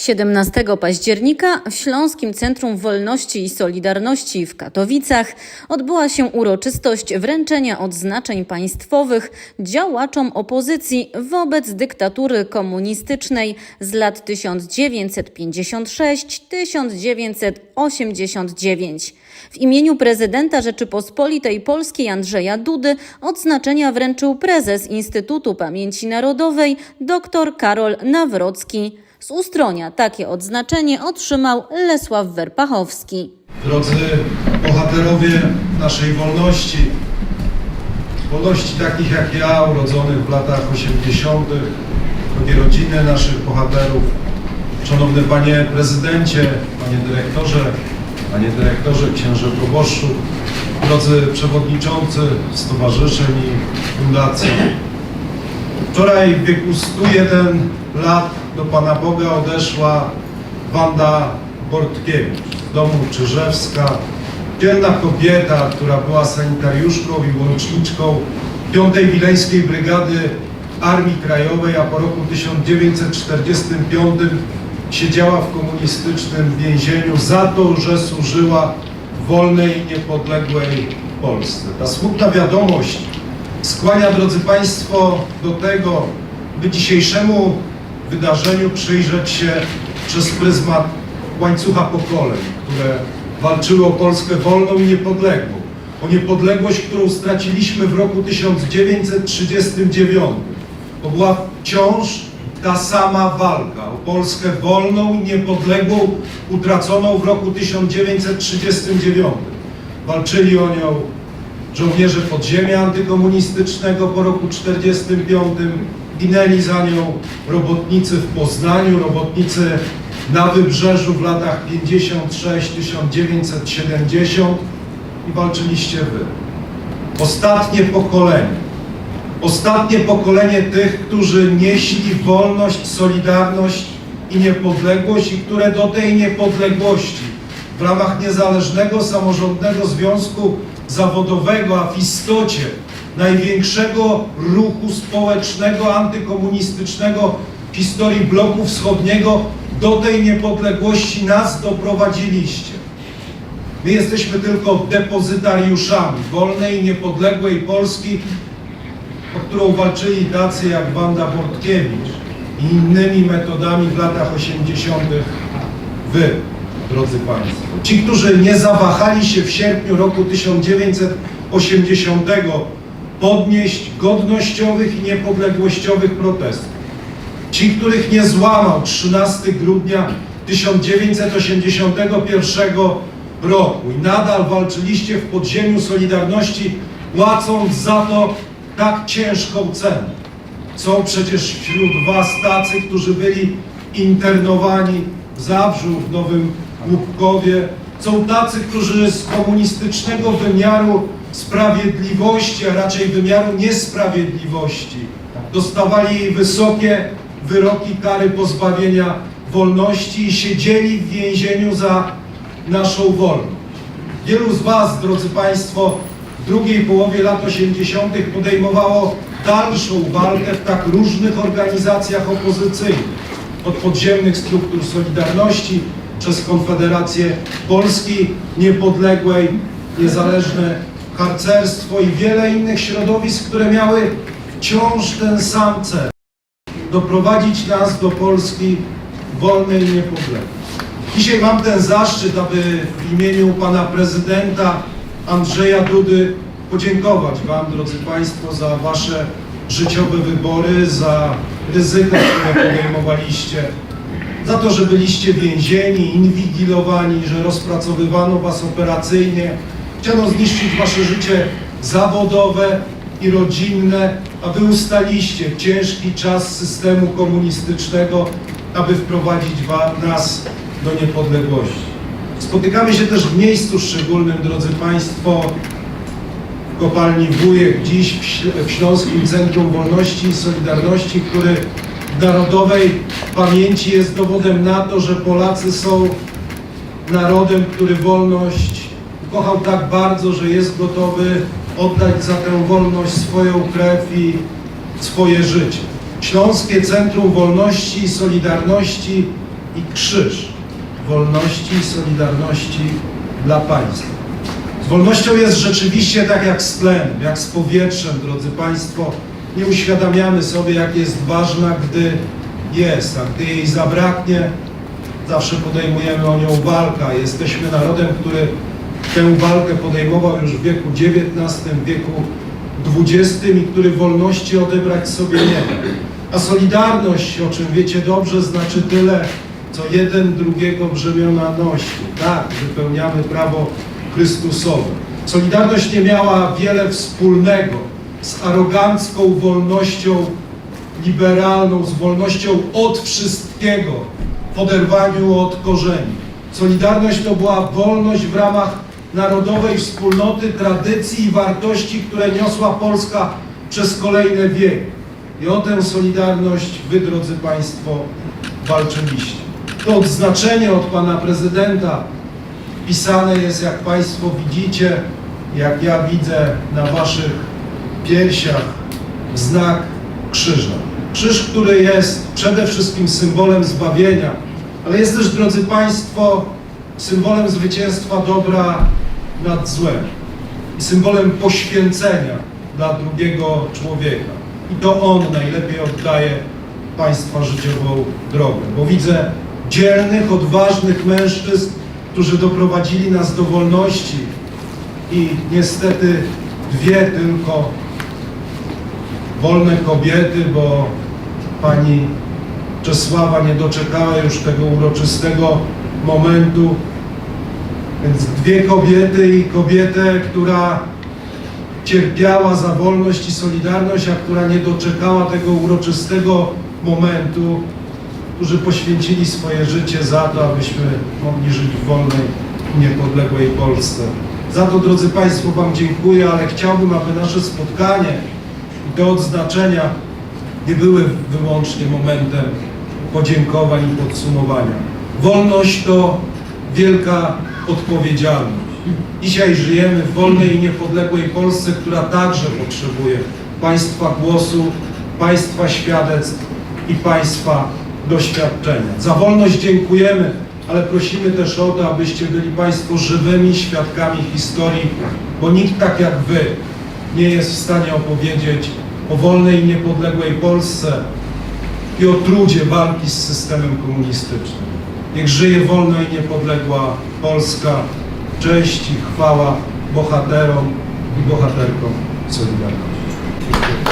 17 października w Śląskim Centrum Wolności i Solidarności w Katowicach odbyła się uroczystość wręczenia odznaczeń państwowych działaczom opozycji wobec dyktatury komunistycznej z lat 1956-1989. W imieniu prezydenta Rzeczypospolitej Polskiej Andrzeja Dudy odznaczenia wręczył prezes Instytutu Pamięci Narodowej dr Karol Nawrocki. Z Ustronia takie odznaczenie otrzymał Lesław Werpachowski. Drodzy bohaterowie naszej wolności, wolności takich jak ja, urodzonych w latach 80., drogie rodziny naszych bohaterów, szanowny panie prezydencie, panie dyrektorze, panie dyrektorze, księże proboszczu, drodzy przewodniczący stowarzyszeń i fundacji. Wczoraj w wieku 101 lat do Pana Boga odeszła Wanda Bortkiewicz z domu Czyżewska. Dzielna kobieta, która była sanitariuszką i łączniczką 5. Wileńskiej Brygady Armii Krajowej, a po roku 1945 siedziała w komunistycznym więzieniu za to, że służyła wolnej niepodległej Polsce. Ta smutna wiadomość skłania, drodzy Państwo, do tego, by dzisiejszemu wydarzeniu przyjrzeć się przez pryzmat łańcucha pokoleń, które walczyły o Polskę wolną i niepodległą. O niepodległość, którą straciliśmy w roku 1939. To była wciąż ta sama walka o Polskę wolną i niepodległą, utraconą w roku 1939. Walczyli o nią żołnierze podziemia antykomunistycznego po roku 1945, ginęli za nią robotnicy w Poznaniu, robotnicy na Wybrzeżu w latach 56-1970 i walczyliście wy. Ostatnie pokolenie. Ostatnie pokolenie tych, którzy nieśli wolność, solidarność i niepodległość i które do tej niepodległości w ramach niezależnego, samorządnego związku zawodowego, a w istocie największego ruchu społecznego, antykomunistycznego w historii bloku wschodniego do tej niepodległości nas doprowadziliście. My jesteśmy tylko depozytariuszami wolnej, niepodległej Polski, o którą walczyli tacy jak Wanda Bortkiewicz i innymi metodami w latach 80. wy, drodzy Państwo. Ci, którzy nie zawahali się w sierpniu roku 1980 podnieść godnościowych i niepodległościowych protestów. Ci, których nie złamał 13 grudnia 1981 roku i nadal walczyliście w podziemiu Solidarności, płacąc za to tak ciężką cenę. Są przecież wśród Was tacy, którzy byli internowani w Zabrzu, w Nowym Łupkowie. Są tacy, którzy z komunistycznego wymiaru sprawiedliwości, a raczej wymiaru niesprawiedliwości, dostawali wysokie wyroki kary pozbawienia wolności i siedzieli w więzieniu za naszą wolność. Wielu z Was, drodzy Państwo, w drugiej połowie lat 80. podejmowało dalszą walkę w tak różnych organizacjach opozycyjnych. Od podziemnych struktur Solidarności, przez Konfederację Polski Niepodległej, Niezależne Harcerstwo i wiele innych środowisk, które miały wciąż ten sam cel. Doprowadzić nas do Polski wolnej i niepodległej. Dzisiaj mam ten zaszczyt, aby w imieniu pana prezydenta Andrzeja Dudy podziękować Wam, drodzy Państwo, za Wasze życiowe wybory, za ryzyko, które podejmowaliście, za to, że byliście więzieni, inwigilowani, że rozpracowywano Was operacyjnie, chciano zniszczyć Wasze życie zawodowe i rodzinne, a Wy ustaliście ciężki czas systemu komunistycznego, aby wprowadzić wa- nas do niepodległości. Spotykamy się też w miejscu szczególnym, drodzy Państwo, w kopalni Wujek, dziś w Śl- w Śląskim Centrum Wolności i Solidarności, który w narodowej pamięci jest dowodem na to, że Polacy są narodem, który wolność kochał tak bardzo, że jest gotowy oddać za tę wolność swoją krew i swoje życie. Śląskie Centrum Wolności i Solidarności i krzyż wolności i solidarności dla państwa. Z wolnością jest rzeczywiście tak jak z tlenem, jak z powietrzem, drodzy Państwo. Nie uświadamiamy sobie, jak jest ważna, gdy jest, a gdy jej zabraknie, zawsze podejmujemy o nią walkę. Jesteśmy narodem, który tę walkę podejmował już w wieku XIX, wieku XX i który wolności odebrać sobie nie da. A solidarność, o czym wiecie dobrze, znaczy tyle, co jeden drugiego brzemiona nosi. Tak, wypełniamy prawo Chrystusowe. Solidarność nie miała wiele wspólnego z arogancką wolnością liberalną, z wolnością od wszystkiego, w oderwaniu od korzeni. Solidarność to była wolność w ramach narodowej wspólnoty, tradycji i wartości, które niosła Polska przez kolejne wieki. I o tę solidarność wy, drodzy Państwo, walczyliście. To odznaczenie od Pana Prezydenta pisane jest, jak Państwo widzicie, jak ja widzę na Waszych piersiach, znak krzyża. Krzyż, który jest przede wszystkim symbolem zbawienia, ale jest też, drodzy Państwo, symbolem zwycięstwa dobra nad złem i symbolem poświęcenia dla drugiego człowieka. I to on najlepiej oddaje Państwa życiową drogę, bo widzę dzielnych, odważnych mężczyzn, którzy doprowadzili nas do wolności i niestety dwie tylko wolne kobiety, bo pani Czesława nie doczekała już tego uroczystego momentu. Więc dwie kobiety i kobietę, która cierpiała za wolność i solidarność, a która nie doczekała tego uroczystego momentu, którzy poświęcili swoje życie za to, abyśmy mogli żyć w wolnej i niepodległej Polsce. Za to, drodzy Państwo, Wam dziękuję, ale chciałbym, aby nasze spotkanie i te odznaczenia nie były wyłącznie momentem podziękowań i podsumowania. Wolność to wielka odpowiedzialność. Dzisiaj żyjemy w wolnej i niepodległej Polsce, która także potrzebuje Państwa głosu, Państwa świadectw i Państwa doświadczenia. Za wolność dziękujemy, ale prosimy też o to, abyście byli Państwo żywymi świadkami historii, bo nikt tak jak Wy nie jest w stanie opowiedzieć o wolnej i niepodległej Polsce i o trudzie walki z systemem komunistycznym. Niech żyje wolna i niepodległa Polska. Cześć i chwała bohaterom i bohaterkom Solidarności.